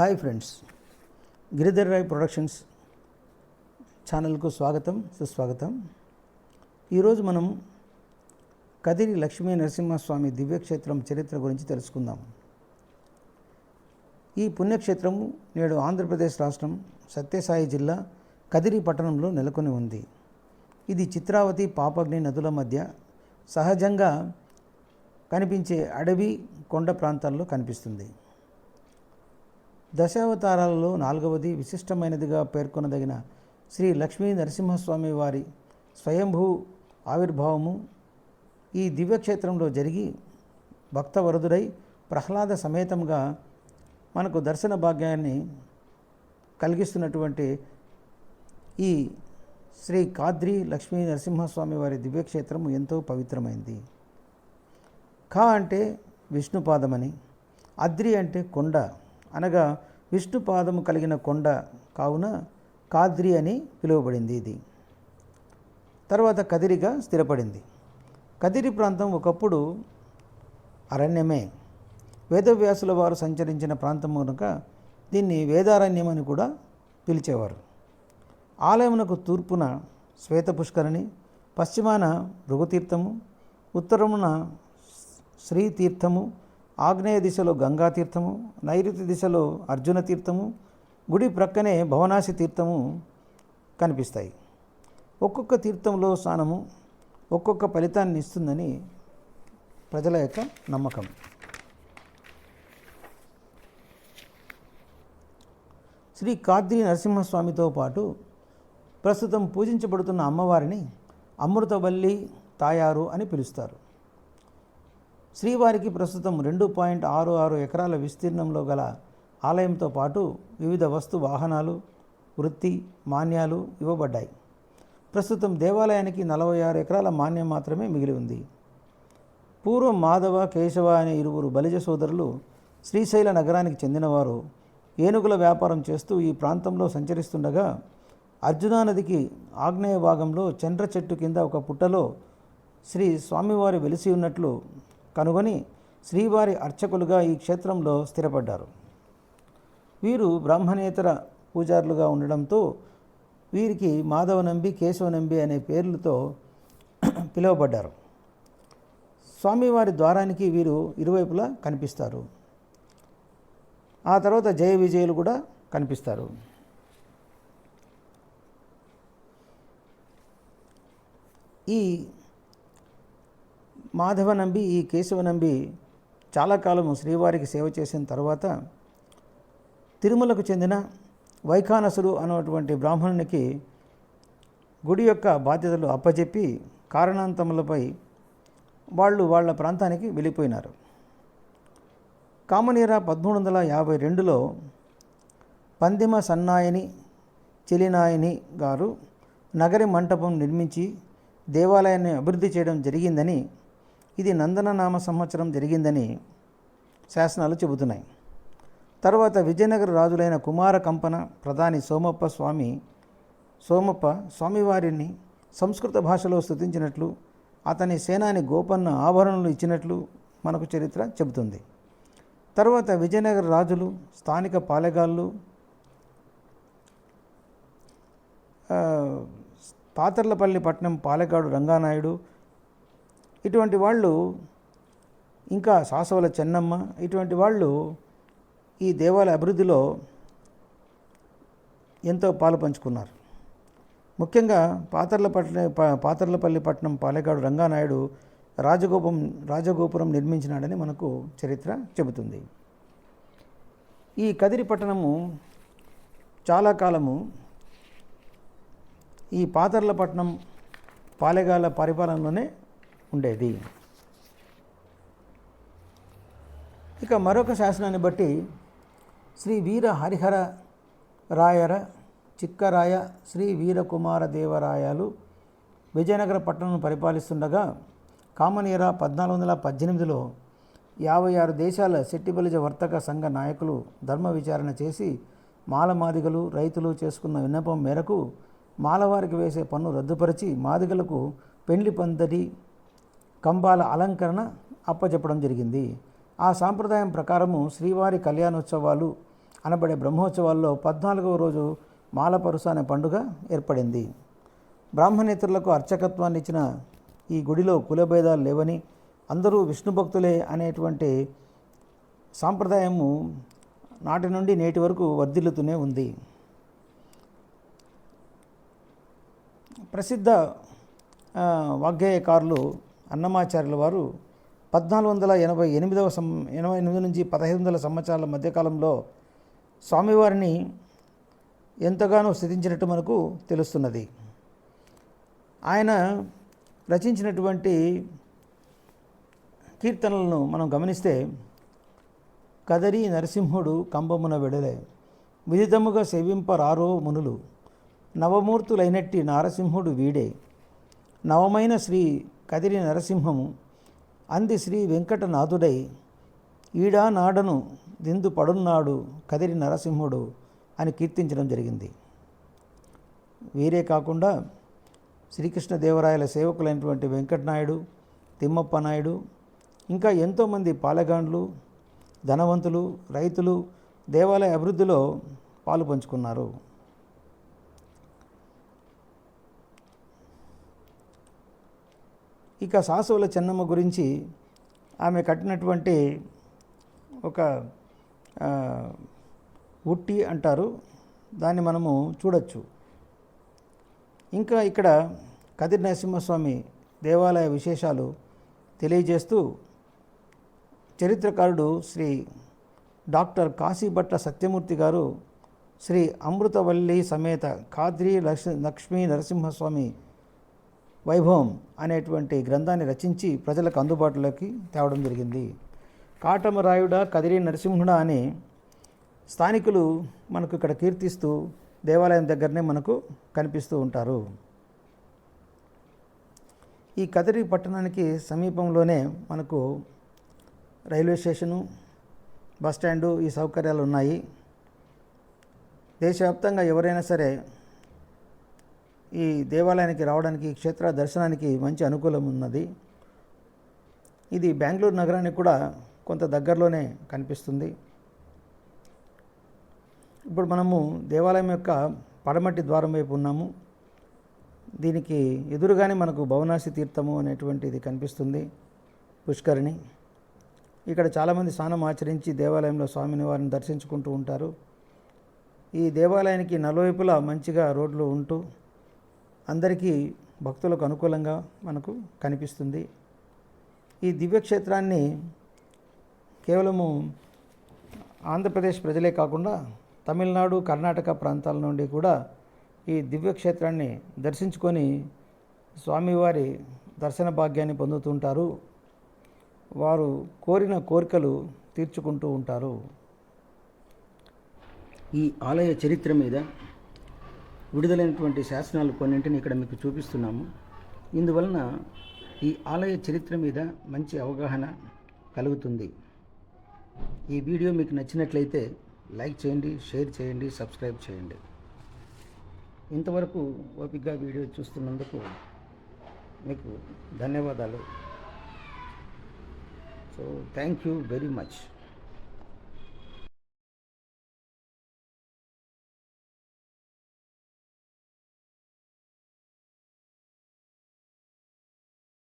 Hi friends Giridhar Rai productions ఛానల్కు స్వాగతం సుస్వాగతం. ఈరోజు మనం కదిరి లక్ష్మీ నరసింహస్వామి దివ్యక్షేత్రం చరిత్ర గురించి తెలుసుకుందాం. ఈ పుణ్యక్షేత్రము నేడు ఆంధ్రప్రదేశ్ రాష్ట్రం సత్యసాయి జిల్లా కదిరి పట్టణంలో నెలకొని ఉంది. ఇది చిత్రావతి పాపగ్ని నదుల మధ్య సహజంగా కనిపించే అడవి కొండ ప్రాంతాల్లో కనిపిస్తుంది. దశావతారాలలో నాలుగవది విశిష్టమైనదిగా పేర్కొనదగిన శ్రీ లక్ష్మీ నరసింహస్వామి వారి స్వయంభూ ఆవిర్భావము ఈ దివ్యక్షేత్రంలో జరిగి భక్తవరుదుడై ప్రహ్లాద సమేతంగా మనకు దర్శన భాగ్యాన్ని కలిగిస్తున్నటువంటి ఈ శ్రీ కాద్రి లక్ష్మీ నరసింహస్వామి వారి దివ్యక్షేత్రము ఎంతో పవిత్రమైంది. ఖా అంటే విష్ణుపాదమని అద్రి అంటే కొండ అనగా విష్ణుపాదము కలిగిన కొండ కావున కాద్రి అని పిలువబడింది ఇది. తర్వాత కదిరిగా స్థిరపడింది. కదిరి ప్రాంతం ఒకప్పుడు అరణ్యమే. వేదవ్యాసుల వారు సంచరించిన ప్రాంతం కనుక దీన్ని వేదారణ్యం అని కూడా పిలిచేవారు. ఆలయమునకు తూర్పున శ్వేత పుష్కరిణి పశ్చిమాన భృగుతీర్థము ఉత్తరమున శ్రీతీర్థము ఆగ్నేయ దిశలో గంగా తీర్థము నైరుతి దిశలో అర్జున తీర్థము గుడి ప్రక్కనే భవనాశి తీర్థము కనిపిస్తాయి. ఒక్కొక్క తీర్థంలో స్నానము ఒక్కొక్క ఫలితాన్ని ఇస్తుందని ప్రజల యొక్క నమ్మకం. శ్రీ కాద్రి నరసింహస్వామితో పాటు ప్రస్తుతం పూజించబడుతున్న అమ్మవారిని అమృతవల్లి తాయారు అని పిలుస్తారు. శ్రీవారికి ప్రస్తుతం రెండు పాయింట్ ఆరు ఆరు ఎకరాల విస్తీర్ణంలో గల ఆలయంతో పాటు వివిధ వస్తు వాహనాలు వృత్తి మాన్యాలు ఇవ్వబడ్డాయి. ప్రస్తుతం దేవాలయానికి నలభై ఆరు ఎకరాల మాన్యం మాత్రమే మిగిలి ఉంది. పూర్వం మాధవ కేశవ అనే ఇరువురు బలిజ సోదరులు శ్రీశైల నగరానికి చెందినవారు ఏనుగుల వ్యాపారం చేస్తూ ఈ ప్రాంతంలో సంచరిస్తుండగా అర్జునా నదికి ఆగ్నేయ భాగంలో చంద్ర చెట్టు కింద ఒక పుట్టలో శ్రీ స్వామివారి వెలిసి ఉన్నట్లు కనుగొని శ్రీవారి అర్చకులుగా ఈ క్షేత్రంలో స్థిరపడ్డారు. వీరు బ్రాహ్మణేతర పూజారులుగా ఉండడంతో వీరికి మాధవ నంబి కేశవ నంబి అనే పేర్లతో పిలువబడ్డారు. స్వామివారి ద్వారానికి వీరు ఇరువైపులా కనిపిస్తారు. ఆ తర్వాత జయ విజయులు కూడా కనిపిస్తారు. ఈ మాధవ నంబి ఈ కేశవ నంబి చాలా కాలము శ్రీవారికి సేవ చేసిన తర్వాత తిరుమలకు చెందిన వైఖానసుడు అన్నటువంటి బ్రాహ్మణునికి గుడి యొక్క బాధ్యతలు అప్పచెప్పి కారణాంతములపై వాళ్ళు వాళ్ళ ప్రాంతానికి వెళ్ళిపోయినారు. కామనీర పదమూడు వందల యాభై రెండులో పందిమ సన్నాయని చెలినాయని గారు నగరి మంటపం నిర్మించి దేవాలయాన్ని అభివృద్ధి చేయడం జరిగిందని ఇది నందననామ సంవత్సరం జరిగిందని శాసనాలు చెబుతున్నాయి. తర్వాత విజయనగర రాజులైన కుమార కంపన ప్రధాని సోమప్ప స్వామి సోమప్ప స్వామివారిని సంస్కృత భాషలో స్థుతించినట్లు అతని సేనాని గోపన్న ఆభరణలు ఇచ్చినట్లు మనకు చరిత్ర చెబుతుంది. తర్వాత విజయనగర రాజులు స్థానిక పాలెగాళ్ళు పాతర్లపల్లి పట్నం పాలెగాడు రంగానాయుడు ఇటువంటి వాళ్ళు ఇంకా సాసవల చెన్నమ్మ ఇటువంటి వాళ్ళు ఈ దేవాలయ అభివృద్ధిలో ఎంతో పాలు పంచుకున్నారు. ముఖ్యంగా పాతర్లపట్ల పాతర్లపల్లి పట్టణం పాలెగాడు రంగానాయుడు రాజగోపం రాజగోపురం నిర్మించినాడని మనకు చరిత్ర చెబుతుంది. ఈ కదిరి పట్టణము చాలా కాలము ఈ పాతర్లపట్నం పాలెగాల పరిపాలనలోనే ఉండేది. ఇక మరొక శాసనాన్ని బట్టి శ్రీ వీర హరిహర రాయర చిక్కరాయ శ్రీ వీరకుమార దేవరాయలు విజయనగర పట్టణం పరిపాలిస్తుండగా కామనీర పద్నాలుగు వందల పద్దెనిమిదిలో యాభై ఆరు దేశాల శెట్టిబలిజ వర్తక సంఘ నాయకులు ధర్మ విచారణ చేసి మాలమాదిగలు రైతులు చేసుకున్న విన్నపం మేరకు మాలవారికి వేసే పన్ను రద్దుపరిచి మాదిగలకు పెండ్లి పందడి కంబాల అలంకరణ అప్పచెప్పడం జరిగింది. ఆ సాంప్రదాయం ప్రకారము శ్రీవారి కళ్యాణోత్సవాలు అనబడే బ్రహ్మోత్సవాల్లో పద్నాలుగవ రోజు మాలపరుస అనే పండుగ ఏర్పడింది. బ్రాహ్మణేతరులకు అర్చకత్వాన్ని ఇచ్చిన ఈ గుడిలో కులభేదాలు లేవని అందరూ విష్ణు భక్తులే అనేటువంటి సాంప్రదాయము నాటి నుండి నేటి వరకు వర్ధిల్లుతూనే ఉంది. ప్రసిద్ధ వాగ్గేయకారులు అన్నమాచార్యుల వారు పద్నాలుగు వందల ఎనభై ఎనిమిదవ సం ఎనభై ఎనిమిది నుంచి పదహైదు వందల సంవత్సరాల మధ్యకాలంలో స్వామివారిని ఎంతగానో స్థితించినట్టు మనకు తెలుస్తున్నది. ఆయన రచించినటువంటి కీర్తనలను మనం గమనిస్తే కదరి నరసింహుడు కంబమున వెడలే విదితముగా సేవింపరారో మునులు నవమూర్తులైనట్టి నారసింహుడు వీడే నవమైన శ్రీ కదిరి నరసింహము. అంది శ్రీ వెంకటనాథుడై ఈడా నాడను దిందు పడున్నాడు కదిరి నరసింహుడు అని కీర్తించడం జరిగింది. వీరే కాకుండా శ్రీకృష్ణదేవరాయల సేవకులైనటువంటి వెంకటనాయుడు తిమ్మప్ప నాయుడు ఇంకా ఎంతోమంది పాలెగాండ్లు ధనవంతులు రైతులు దేవాలయ అభివృద్ధిలో పాలు పంచుకున్నారు. ఇక సాసువుల చెన్నమ్మ గురించి ఆమె కట్టినటువంటి ఒక ఉట్టి అంటారు. దాన్ని మనము చూడొచ్చు. ఇంకా ఇక్కడ కదిరి నరసింహస్వామి దేవాలయ విశేషాలు తెలియజేస్తూ చరిత్రకారుడు శ్రీ డాక్టర్ కాశీభట్ల సత్యమూర్తి గారు శ్రీ అమృతవల్లి సమేత ఖాద్రి లక్ష్మీ నరసింహస్వామి వైభవం అనేటువంటి గ్రంథాన్ని రచించి ప్రజలకు అందుబాటులోకి తేవడం జరిగింది. కాటమరాయుడ కదిరి నరసింహుడ అని స్థానికులు మనకు ఇక్కడ కీర్తిస్తూ దేవాలయం దగ్గరనే మనకు కనిపిస్తూ ఉంటారు. ఈ కదిరి పట్టణానికి సమీపంలోనే మనకు రైల్వే స్టేషను బస్టాండు ఈ సౌకర్యాలు ఉన్నాయి. దేశవ్యాప్తంగా ఎవరైనా సరే ఈ దేవాలయానికి రావడానికి క్షేత్ర దర్శనానికి మంచి అనుకూలం ఉన్నది. ఇది బెంగళూరు నగరానికి కూడా కొంత దగ్గరలోనే కనిపిస్తుంది. ఇప్పుడు మనము దేవాలయం యొక్క పడమటి ద్వారం వైపు ఉన్నాము. దీనికి ఎదురుగానే మనకు భవనాసి తీర్థము అనేటువంటిది కనిపిస్తుంది. పుష్కరిణి. ఇక్కడ చాలామంది స్నానం ఆచరించి దేవాలయంలో స్వామిని వారిని దర్శించుకుంటూ ఉంటారు. ఈ దేవాలయానికి నలువైపులా మంచిగా రోడ్లు ఉంటూ అందరికీ భక్తులకు అనుకూలంగా మనకు కనిపిస్తుంది. ఈ దివ్యక్షేత్రాన్ని కేవలము ఆంధ్రప్రదేశ్ ప్రజలే కాకుండా తమిళనాడు కర్ణాటక ప్రాంతాల నుండి కూడా ఈ దివ్యక్షేత్రాన్ని దర్శించుకొని స్వామివారి దర్శన భాగ్యాన్ని పొందుతుంటారు. వారు కోరిన కోరికలు తీర్చుకుంటూ ఉంటారు. ఈ ఆలయ చరిత్ర మీద విడుదలైనటువంటి శాసనాలు కొన్నింటిని ఇక్కడ మీకు చూపిస్తున్నాము. ఇందువలన ఈ ఆలయ చరిత్ర మీద మంచి అవగాహన కలుగుతుంది. ఈ వీడియో మీకు నచ్చినట్లయితే లైక్ చేయండి షేర్ చేయండి సబ్స్క్రైబ్ చేయండి. ఇంతవరకు ఓపికగా వీడియో చూస్తున్నందుకు మీకు ధన్యవాదాలు. So thank you very much